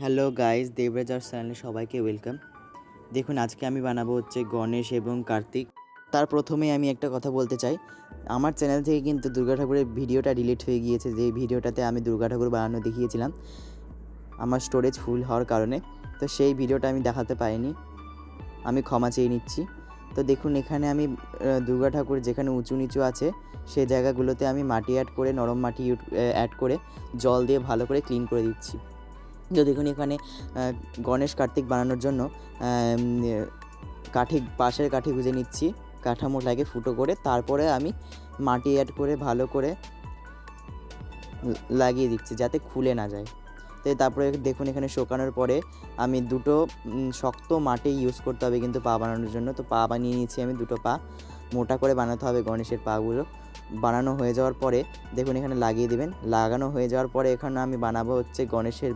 Hello guys, Debraj আর চ্যানেলে সবাইকে welcome. দেখুন, আজকে আমি বানাবো হচ্ছে গণেশ এবং কার্তিক। তার প্রথমেই আমি একটা কথা বলতে চাই। আমার চ্যানেল থেকে কিন্তু দুর্গা ঠাকুরের ভিডিওটা ডিলিট হয়ে গিয়েছে, যে ভিডিওটাতে আমি দুর্গা ঠাকুর বানানো দেখিয়েছিলাম। আমার স্টোরেজ ফুল হওয়ার কারণে। তো সেই ভিডিওটা আমি দেখাতে পারিনি। আমি ক্ষমা চেয়ে নিচ্ছি। তো দেখুন, এখানে আমি দুর্গা ঠাকুর যেখানে উঁচু নিচু আছে সেই জায়গাগুলোতে আমি মাটি অ্যাড করে, নরম মাটি অ্যাড করে, জল দিয়ে ভালো করে ক্লিন করে দিচ্ছি। দেখুন এখানে গণেশ কার্তিক বানানোর জন্য কাঠি, পাশের কাঠি গুঁজে নিচ্ছি কাঠামোটাকে ফুটো করে, তারপরে আমি মাটি অ্যাড করে ভালো করে লাগিয়ে দিচ্ছি যাতে খুলে না যায়। তো তারপরে দেখুন এখানে শোকানোর পরে আমি দুটো শক্ত মাটি ইউজ করতে হবে কিন্তু পা বানানোর জন্য। তো পা বানিয়ে নিয়েছি আমি দুটো পা, মোটা করে বানাতে হবে গণেশের পাগুলো। বানানো হয়ে যাওয়ার পরে দেখুন এখানে লাগিয়ে দেবেন, লাগানো হয়ে যাওয়ার পরে এখানে আমি বানাবো হচ্ছে গণেশের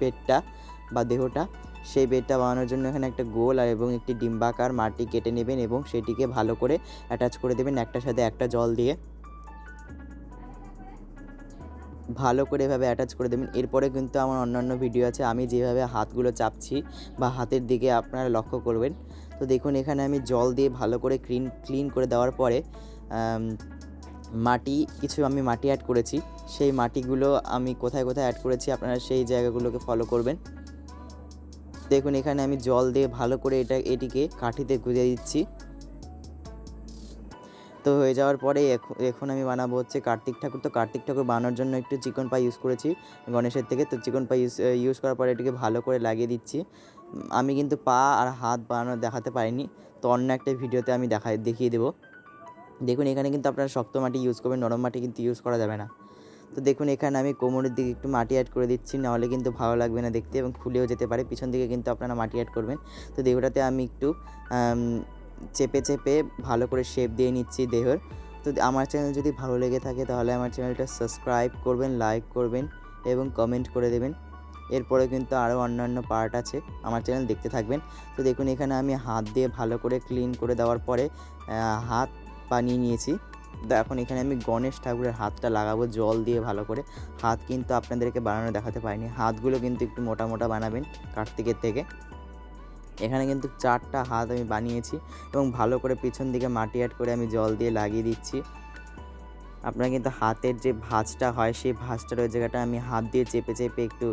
পেটটা বা দেহটা, সেই পেটটা বানানোর জন্য এখানে একটা গোল আর এবং একটি ডিম্বাকার মাটি কেটে নেবেন এবং সেটিকে ভালো করে অ্যাটাচ করে দেবেন একটার সাথে একটা জল দিয়ে। ভালো করে এভাবে অ্যাটাচ করে দেবেন। এরপরে কিন্তু আমার অন্যান্য ভিডিও আছে। আমি যেভাবে হাতগুলো চাপছি বা হাতের দিকে আপনারা লক্ষ্য করবেন। তো দেখুন, এখানে আমি জল দিয়ে ভালো করে ক্লিন ক্লিন করে দেওয়ার পরে মাটি, কিছু আমি মাটি অ্যাড করেছি। সেই মাটিগুলো আমি কোথায় কোথায় অ্যাড করেছি আপনারা সেই জায়গাগুলোকে ফলো করবেন। দেখুন, এখানে আমি জল দিয়ে ভালো করে এটা, এটিকে কাঠিতে গুঁজে দিচ্ছি। তো হয়ে যাওয়ার পরে এখন আমি বানাবো হচ্ছে কার্তিক ঠাকুর। তো কার্তিক ঠাকুর বানানোর জন্য একটু চিকন পাই ইউজ করেছি গণেশের থেকে। তো চিকন পাই ইউজ ইউজ করার পরে এটিকে ভালো করে লাগিয়ে দিচ্ছি। আমি কিন্তু পা আর হাত বানানো দেখাতে পারিনি। তো অন্য একটা ভিডিওতে আমি দেখা, দেখিয়ে দেবো। দেখুন এখানে কিন্তু আপনারা শক্ত মাটি ইউজ করবেন, নরম মাটি কিন্তু ইউজ করা যাবে না। তো দেখুন এখানে আমি কোমরের দিকে একটু মাটি অ্যাড করে দিচ্ছি, নাহলে কিন্তু ভালো লাগবে না দেখতে এবং খুলেও যেতে পারে। পিছন দিকে কিন্তু আপনারা মাটি অ্যাড করবেন। তো দেহটাতে আমি একটু চেপে চেপে ভালো করে শেপ দিয়ে নিচ্ছি দেহর। তো আমার চ্যানেল যদি ভালো লেগে থাকে তাহলে আমার চ্যানেলটা সাবস্ক্রাইব করবেন লাইক করবেন এবং কমেন্ট করে দেবেন। এরপরে কিন্তু আরও অন্যান্য পার্ট আছে, আমার চ্যানেল দেখতে থাকবেন। তো দেখুন এখানে আমি হাত দিয়ে ভালো করে ক্লিন করে দেওয়ার পরে হাত বানিয়ে নিয়েছি। তো এখন এখানে আমি গণেশ ঠাকুরের হাতটা লাগাবো জল দিয়ে ভালো করে। হাত কিন্তু আপনাদেরকে বানানো দেখাতে পারিনি। হাতগুলো কিন্তু একটু মোটা মোটা বানাবেন কার্তিকের থেকে। এখানে কিন্তু চারটা হাত আমি বানিয়েছি এবং ভালো করে পিছন দিকে মাটি অ্যাড করে আমি জল দিয়ে লাগিয়ে দিচ্ছি। আপনারা কিন্তু হাতের যে ভাঁজটা হয়, সেই ভাঁজটার ওই জায়গাটা আমি হাত দিয়ে চেপে চেপে একটু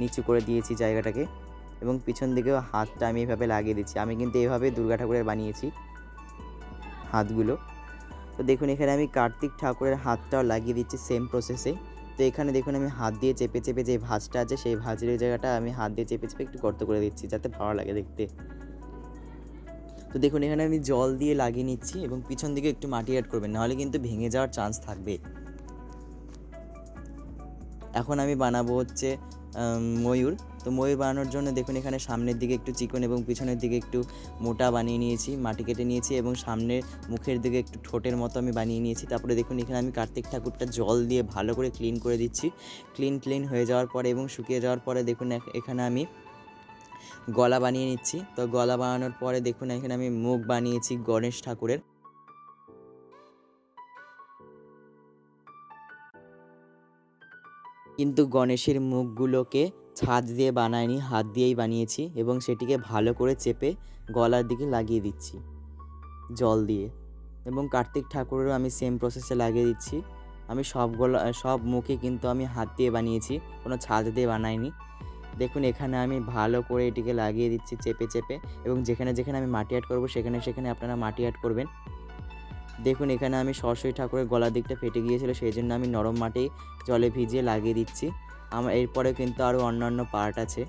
নিচু করে দিয়েছি জায়গাটাকে এবং পিছন দিকেও হাতটা আমি এভাবে লাগিয়ে দিচ্ছি। আমি কিন্তু এভাবে দুর্গা ঠাকুরের বানিয়েছি হাতগুলো। তো দেখুন, এখানে আমি কার্তিক ঠাকুরের হাতটাও লাগিয়ে দিচ্ছি সেম প্রসেসে তো এখানে দেখুন, আমি হাত দিয়ে চেপে চেপে যে ভাঁজটা আছে, সেই ভাঁজের জায়গাটা আমি হাত দিয়ে চেপে চেপে একটু গর্ত করে দিচ্ছি, যাতে ভালো লাগে দেখতে। তো দেখুন, এখানে আমি জল দিয়ে লাগিয়ে নিচ্ছি এবং পিছন দিকে একটু মাটি অ্যাড করবেন, নাহলে কিন্তু ভেঙে যাওয়ার চান্স থাকবে। এখন আমি বানাবো হচ্ছে ময়ূর। তো ময়ূর বানানোর জন্য দেখুন এখানে সামনের দিকে একটু চিকন এবং পিছনের দিকে একটু মোটা বানিয়ে নিয়েছি, মাটি কেটে নিয়েছি এবং সামনের মুখের দিকে একটু ঠোঁটের মতো আমি বানিয়ে নিয়েছি। তারপরে দেখুন এখানে আমি কার্তিক ঠাকুরটা জল দিয়ে ভালো করে ক্লিন করে দিচ্ছি। ক্লিন ক্লিন হয়ে যাওয়ার পরে এবং শুকিয়ে যাওয়ার পরে দেখুন এখানে আমি গলা বানিয়ে নিচ্ছি। তো গলা বানানোর পরে দেখুন এখানে আমি মুখ বানিয়েছি গণেশ ঠাকুরের। কিন্তু গণেশের মুখগুলোকে ছাদ দিয়ে বানাইনি, হাত দিয়েই বানিয়েছি এবং সেটিকে ভালো করে চেপে গলার দিকে লাগিয়ে দিচ্ছি, জল দিয়ে। এবং কার্তিক ঠাকুরেরও আমি সেম প্রসেসে লাগিয়ে দিচ্ছি। আমি সব গলা, সব মুখে কিন্তু আমি হাত দিয়ে বানিয়েছি, কোনো ছাদ দিয়ে বানাইনি। দেখুন, এখানে আমি ভালো করে এটিকে লাগিয়ে দিচ্ছি চেপে চেপে এবং যেখানে যেখানে আমি মাটি অ্যাড করব সেখানে সেখানে আপনারা মাটি অ্যাড করবেন। দেখুন, এখানে আমি সরস্বতী ঠাকুরের গলার দিকটা ফেটে গিয়েছিল, সেই জন্য আমি নরম মাটি জলে ভিজিয়ে লাগিয়ে দিচ্ছি। আমার এরপরে কিন্তু আরও অন্যান্য পার্ট আছে।